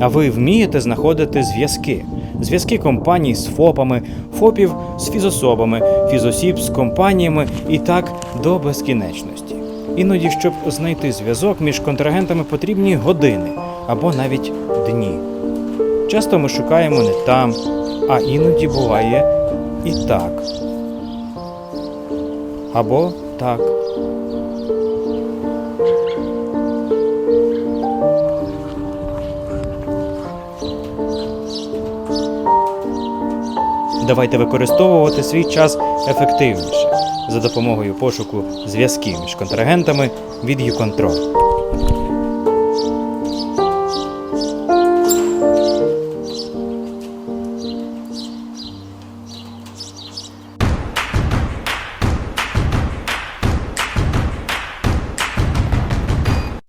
А ви вмієте знаходити зв'язки? Зв'язки компаній з ФОПами, ФОПів з фізособами, фізосіб з компаніями і так до безкінечності. Іноді, щоб знайти зв'язок між контрагентами, потрібні години або навіть дні. Часто ми шукаємо не там, а іноді буває і так. Або так. Давайте використовувати свій час ефективніше за допомогою пошуку зв'язків між контрагентами від YouControl.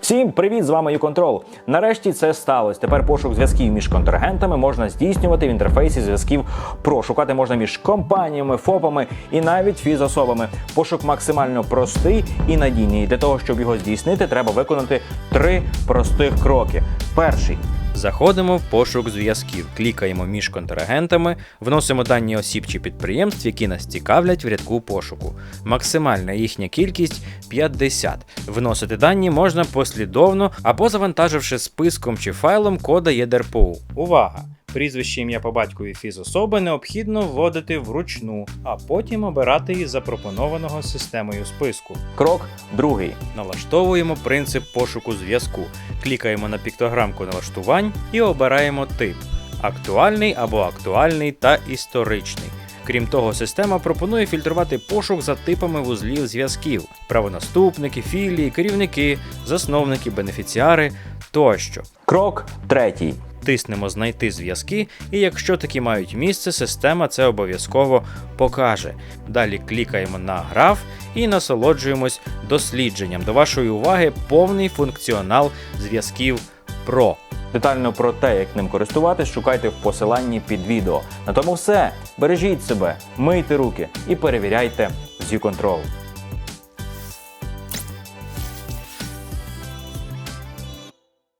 Всім привіт! З вами YouControl. Нарешті це сталося. Тепер пошук зв'язків між контрагентами можна здійснювати в інтерфейсі зв'язків Про Шукати можна між компаніями, ФОПами і навіть фізособами. Пошук максимально простий і надійний. Для того, щоб його здійснити, треба виконати три простих кроки. Перший Заходимо в пошук зв'язків, клікаємо між контрагентами, вносимо дані осіб чи підприємств, які нас цікавлять в рядку пошуку. Максимальна їхня кількість 50. Вносити дані можна послідовно або завантаживши списком чи файлом кода ЄДРПУ. Увага! Прізвище ім'я по батькові фізособи необхідно вводити вручну, а потім обирати із запропонованого системою списку. крок другий. Налаштовуємо принцип пошуку зв'язку. Клікаємо на піктограмку налаштувань і обираємо тип актуальний або актуальний та історичний. Крім того, система пропонує фільтрувати пошук за типами вузлів зв'язків: правонаступники, філії, керівники, засновники, бенефіціари тощо. Крок третій. Тиснемо знайти зв'язки, і якщо такі мають місце, система це обов'язково покаже. Далі клікаємо на граф і насолоджуємось дослідженням. До вашої уваги повний функціонал зв'язків Pro. Детально про те, як ним користуватись, шукайте в посиланні під відео. На тому все. Бережіть себе, мийте руки і перевіряйте з YouControl.